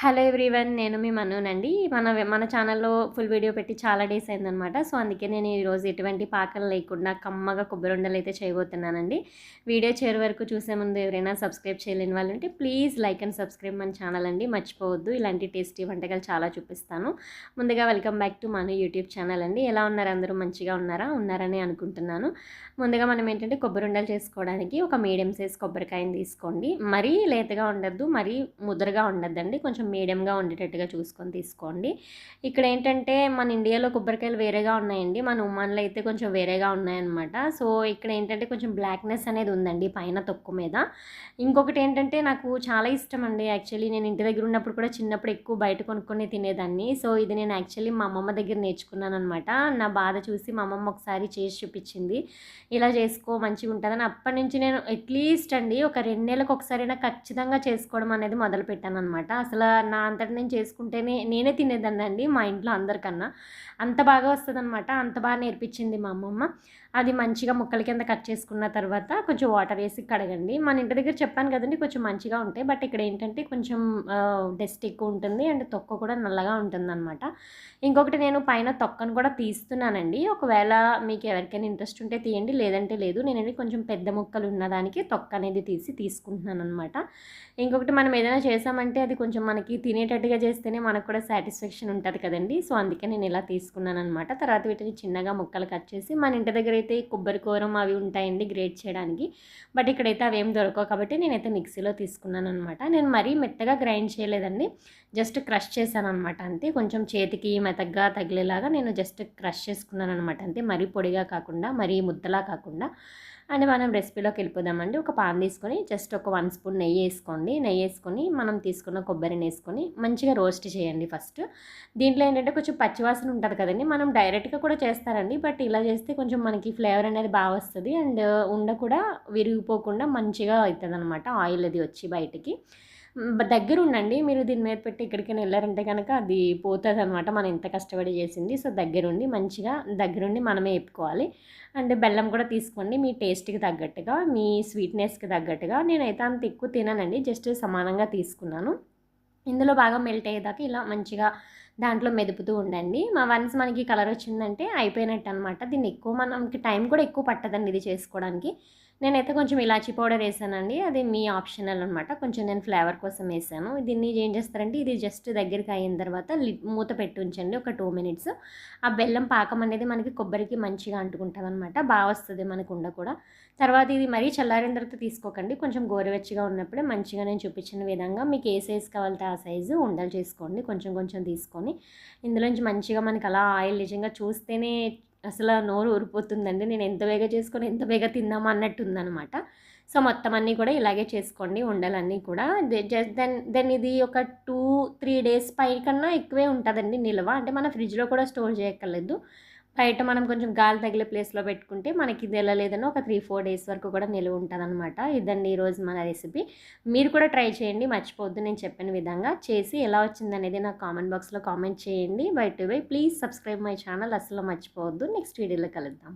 Hello everyone నేను మీ మనునండి. మన మన ఛానల్లో ఫుల్ వీడియో పెట్టి చాలా డేస్ అయిందనమాట. సో అందుకే నేను ఈరోజు ఎటువంటి పాకలు లేకుండా కమ్మగా కొబ్బరి ఉండలు అయితే చేయబోతున్నానండి. వీడియో చేరు వరకు చూసే ముందు ఎవరైనా సబ్స్క్రైబ్ చేయలేని వాళ్ళు ఉంటే ప్లీజ్ లైక్ అండ్ సబ్స్క్రైబ్ మన ఛానల్ అండి. మర్చిపోవద్దు. ఇలాంటి టేస్టీ వంటకాలు చాలా చూపిస్తాను. ముందుగా వెల్కమ్ బ్యాక్ టు మన యూట్యూబ్ ఛానల్ అండి. ఎలా ఉన్నారు? అందరూ మంచిగా ఉన్నారా? ఉన్నారని అనుకుంటున్నాను. ముందుగా మనం ఏంటంటే కొబ్బరి ఉండలు చేసుకోవడానికి ఒక మీడియం సైజ్ కొబ్బరికాయని తీసుకోండి. మరీ లేతగా ఉండద్దు మరీ ముద్రగా ఉండద్దండి. కొంచెం మీడియంగా ఉండేటట్టుగా చూసుకొని తీసుకోండి. ఇక్కడ ఏంటంటే మన ఇండియాలో కొబ్బరికాయలు వేరేగా ఉన్నాయండి. మన ఉమాన్లో అయితే కొంచెం వేరేగా ఉన్నాయన్నమాట. సో ఇక్కడ ఏంటంటే కొంచెం బ్లాక్నెస్ అనేది ఉందండి పైన తొక్కు మీద. ఇంకొకటి ఏంటంటే నాకు చాలా ఇష్టం అండి. యాక్చువల్లీ నేను ఇంటి దగ్గర ఉన్నప్పుడు కూడా చిన్నప్పుడు ఎక్కువ బయట కొనుక్కొని తినేదాన్ని. సో ఇది నేను యాక్చువల్లీ మా అమ్మమ్మ దగ్గర నేర్చుకున్నాను అనమాట నా బాధ చూసి మా అమ్మమ్మ ఒకసారి చేసి చూపించింది. ఇలా చేసుకో మంచిగా ఉంటుందని అప్పటి నుంచి నేను అట్లీస్ట్ అండి ఒక రెండు నెలలకు ఒకసారైనా ఖచ్చితంగా చేసుకోవడం అనేది మొదలు పెట్టాను అనమాట అసలు నా అంతటి నేను చేసుకుంటేనే నేనే తినేదాన్ని అండి మా ఇంట్లో అందరికన్నా. అంత బాగా వస్తుందన్నమాట. అంత బాగా నేర్పించింది మా అమ్మమ్మ. అది మంచిగా ముక్కల కింద కట్ చేసుకున్న తర్వాత కొంచెం వాటర్ వేసి కడగండి. మన ఇంటి దగ్గర చెప్పాను కదండి కొంచెం మంచిగా ఉంటాయి. బట్ ఇక్కడ ఏంటంటే కొంచెం డస్ట్ ఎక్కువ ఉంటుంది అండ్ తొక్క కూడా నల్లగా ఉంటుంది అనమాట ఇంకొకటి నేను పైన తొక్కను కూడా తీస్తున్నానండి. ఒకవేళ మీకు ఎవరికైనా ఇంట్రెస్ట్ ఉంటే తీయండి లేదంటే లేదు. నేను కొంచెం పెద్ద ముక్కలు ఉన్నదానికి తొక్క అనేది తీసి తీసుకుంటున్నాను అనమాట ఇంకొకటి మనం ఏదైనా చేసామంటే అది కొంచెం మనకి తినేటట్టుగా చేస్తేనే మనకు కూడా సాటిస్ఫాక్షన్ ఉంటుంది కదండి. సో అందుకే నేను ఇలా తీసుకున్నాను అనమాట తర్వాత వీటిని చిన్నగా ముక్కలు కట్ చేసి మన ఇంటి దగ్గర అయితే కొబ్బరి కూరం అవి ఉంటాయండి గ్రేట్ చేయడానికి. బట్ ఇక్కడైతే అవి ఏం దొరకవు కాబట్టి నేనైతే మిక్సీలో తీసుకున్నాను అనమాట నేను మరీ మెత్తగా గ్రైండ్ చేయలేదండి. జస్ట్ క్రష్ చేశాను అనమాట అంతే. కొంచెం చేతికి మెతగ్గా తగిలేలాగా నేను జస్ట్ క్రష్ చేసుకున్నాను అనమాట అంతే. మరీ పొడిగా కాకుండా మరీ ముద్దలా కాకుండా. అండ్ మనం రెసిపీలోకి వెళ్ళిపోదామండి. ఒక పాన్ తీసుకొని జస్ట్ ఒక వన్ స్పూన్ నెయ్యి వేసుకోండి. నెయ్యి వేసుకొని మనం తీసుకున్న కొబ్బరిని వేసుకొని మంచిగా రోస్ట్ చేయండి ఫస్ట్. దీంట్లో ఏంటంటే కొంచెం పచ్చివాసన ఉంటుంది కదండి. మనం డైరెక్ట్గా కూడా చేస్తారండి. బట్ ఇలా చేస్తే కొంచెం మనకి ఫ్లేవర్ అనేది బాగా వస్తుంది. అండ్ ఉండ కూడా విరిగిపోకుండా మంచిగా అవుతుంది అనమాట ఆయిల్ అది వచ్చి బయటికి. దగ్గర ఉండండి మీరు దీని మీద పెట్టి ఎక్కడికైనా వెళ్ళారంటే కనుక అది పోతుంది అనమాట మనం ఎంత కష్టపడి చేసింది. సో దగ్గరుండి మంచిగా దగ్గరుండి మనమే వేపుకోవాలి అండ్ బెల్లం కూడా తీసుకోండి. మీ టేస్ట్కి తగ్గట్టుగా మీ స్వీట్నెస్కి తగ్గట్టుగా. నేనైతే అంత ఎక్కువ తినానండి. జస్ట్ సమానంగా తీసుకున్నాను. ఇందులో బాగా మెల్ట్ అయ్యేదాకా ఇలా మంచిగా దాంట్లో మెదుపుతూ ఉండండి. మా వన్స్ మనకి కలర్ వచ్చిందంటే అయిపోయినట్టు అనమాట దీన్ని ఎక్కువ మనకి టైం కూడా ఎక్కువ పట్టదండి ఇది చేసుకోవడానికి. నేనైతే కొంచెం ఇలాచీ పౌడర్ వేసానండి. అది మీ ఆప్షనల్ అనమాట కొంచెం నేను ఫ్లేవర్ కోసం వేసాను. దీన్ని ఏం చేస్తారంటే ఇది జస్ట్ దగ్గరికి అయిన తర్వాత మూత పెట్టి ఉంచండి. ఒక టూ మినిట్స్. ఆ బెల్లం పాకం అనేది మనకి కొబ్బరికి మంచిగా అంటుకుంటుంది అనమాట బాగా వస్తుంది మనకు ఉండ కూడా. తర్వాత ఇది మరీ చల్లారిన తర్వాత తీసుకోకండి. కొంచెం గోరువెచ్చగా ఉన్నప్పుడే మంచిగా నేను చూపించిన విధంగా మీకు ఏ సైజు కావాలంటే ఆ సైజు ఉండలు చేసుకోండి. కొంచెం కొంచెం తీసుకొని ఇందులోంచి మంచిగా మనకి అలా ఆయిల్ నిజంగా చూస్తేనే అసలు నోరు ఊరిపోతుందండి. నేను ఎంత వేగ చేసుకొని ఎంత వేగ తిందామా అన్నట్టు ఉందనమాట సో మొత్తం అన్నీ కూడా ఇలాగే చేసుకోండి. ఉండాలన్నీ కూడా జస్ట్ దెన్ దెన్ ఇది ఒక టూ త్రీ డేస్ పై కన్నా ఎక్కువే ఉంటుందండి నిల్వ. అంటే మన ఫ్రిడ్జ్లో కూడా స్టోర్ చేయక్కర్లేదు. బయట మనం కొంచెం గాలి తగిలే ప్లేస్లో పెట్టుకుంటే మనకి ఇది ఒక త్రీ ఫోర్ డేస్ వరకు కూడా నిలువ ఉంటుంది అనమాట ఇదండి ఈరోజు మన రెసిపీ. మీరు కూడా ట్రై చేయండి మర్చిపోవద్దు. నేను చెప్పిన విధంగా చేసి ఎలా వచ్చింది అనేది నాకు కామెంట్ బాక్స్లో కామెంట్ చేయండి. బయట bye. Please subscribe my channel. అసలు మర్చిపోవద్దు. నెక్స్ట్ వీడియోలో కలుద్దాం.